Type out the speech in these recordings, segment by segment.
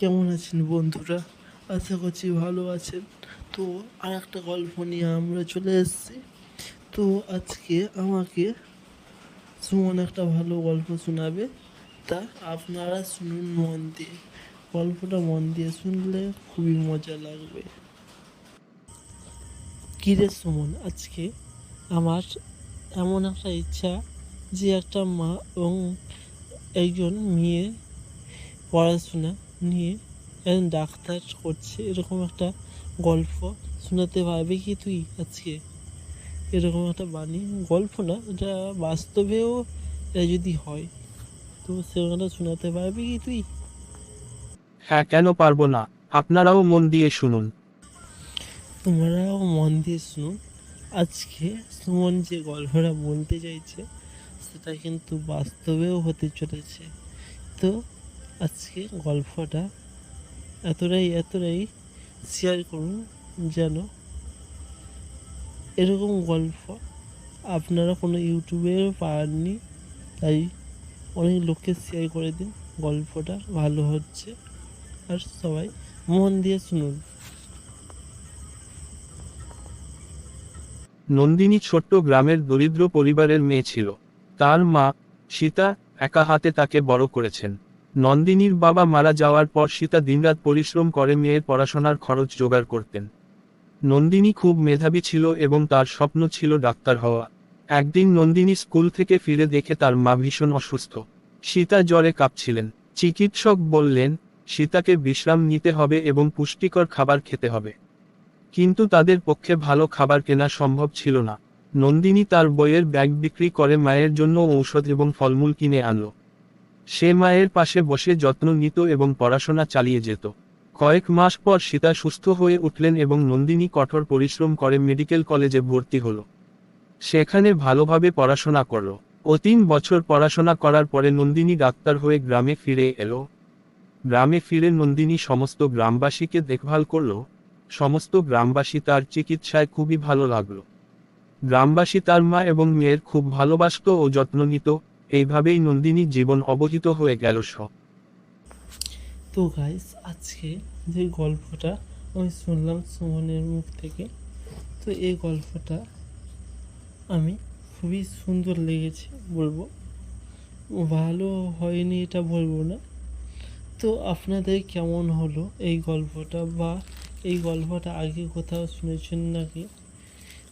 কেমন আছেন বন্ধুরা? আশা করছি ভালো আছেন। তো আর একটা গল্প নিয়ে আমরা চলে এসেছি। তো আজকে আমাকে সুমন একটা ভালো গল্প শোনাবে। তা আপনারা শুনুন মন দিয়ে। গল্পটা মন দিয়ে শুনলে খুবই মজা লাগবে। কিরে সুমন, আজকে আমার এমন একটা ইচ্ছা যে একটা মা এবং একজন মেয়ে পড়াশোনা নিয়ে একজন ডাক্তার করছে এরকম একটা গল্প শোনাতে পারবি কি তুই আজকে? এরকম একটা বাণী গল্প না এটা বাস্তবেও এটা যদি হয় তো সেরকমটা শোনাতে পারবি কি তুই? হ্যাঁ কেন পারব না? আপনারাও মন দিয়ে শুনুন। তোমরাও মন দিয়ে শুনুন। আজকে সুমন যে গল্পটা বলতে চাইছে সেটা কিন্তু বাস্তবেও হতে চলেছে। তো আজকে গল্পটা এতটাই এতটাই শেয়ার করুন যেন এরকম গল্প আপনারা কোনো ইউটিউবেও পাননি, তাই অনেক লোককে শেয়ার করে দিন। গল্পটা ভালো হচ্ছে। আর সবাই মন দিয়ে শুনুন। নন্দিনী ছোট্ট গ্রামের দরিদ্র পরিবারের মেয়ে ছিল। তার মা সীতা একা হাতে তাকে বড় করেছেন। নন্দিনীর বাবা মারা যাওয়ার পর সীতা দিনরাত পরিশ্রম করে মেয়ের পড়াশোনার খরচ জোগাড় করতেন। নন্দিনী খুব মেধাবী ছিল এবং তার স্বপ্ন ছিল ডাক্তার হওয়া। একদিন নন্দিনী স্কুল থেকে ফিরে দেখে তার মা ভীষণ অসুস্থ। সীতা জ্বরে কাঁপছিলেন। চিকিৎসক বললেন, সীতাকে বিশ্রাম নিতে হবে এবং পুষ্টিকর খাবার খেতে হবে। কিন্তু তাদের পক্ষে ভালো খাবার কেনা সম্ভব ছিল না। নন্দিনী তার বইয়ের ব্যাগ বিক্রি করে মায়ের জন্য ঔষধ এবং ফলমূল কিনে আনলো। সে মায়ের পাশে বসে যত্ন নিত এবং পড়াশোনা চালিয়ে যেত। কয়েক মাস পর সীতা সুস্থ হয়ে উঠলেন এবং নন্দিনী কঠোর পরিশ্রম করে মেডিকেল কলেজে ভর্তি হলো। সেখানে ভালোভাবে পড়াশোনা করল। ও তিন বছর পড়াশোনা করার পরে নন্দিনী ডাক্তার হয়ে গ্রামে ফিরে এলো। গ্রামে ফিরে নন্দিনী সমস্ত গ্রামবাসীকে দেখভাল করল। সমস্ত গ্রামবাসী তার চিকিৎসায় খুবই ভালো লাগল। গ্রামবাসী তার মা এবং মেয়ের খুব ভালোবাসত ও যত্ন নিত। এইভাবেই নন্দিনী জীবন অবহিত হয়ে গেল সব তো গাইস আজকে যে গল্পটা আমি শুনলাম সুমনের মুখ থেকে, তো এই গল্পটা আমি খুবই সুন্দর লেগেছে বলব। ভালো হয়নি এটা বলব না। তো আপনাদের কেমন হলো এই গল্পটা বা এই গল্পটা আগে কোথাও শুনেছেন নাকি?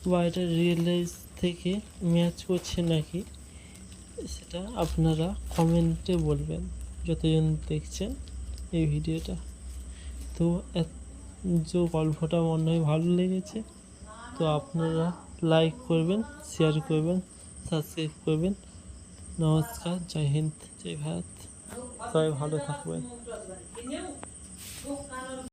বা এটা রিয়েল লাইফ থেকে ম্যাচ করছে নাকি? সেটা আপনারা কমেন্টে বলবেন, যতজন দেখছেন এই ভিডিওটা। তো যে গল্পটা মনে হয় ভালো লেগেছে, তো আপনারা লাইক করবেন শেয়ার করবেন সাবস্ক্রাইব করবেন। নমস্কার, জয় হিন্দ, জয় ভারত। সবাই ভালো থাকবেন।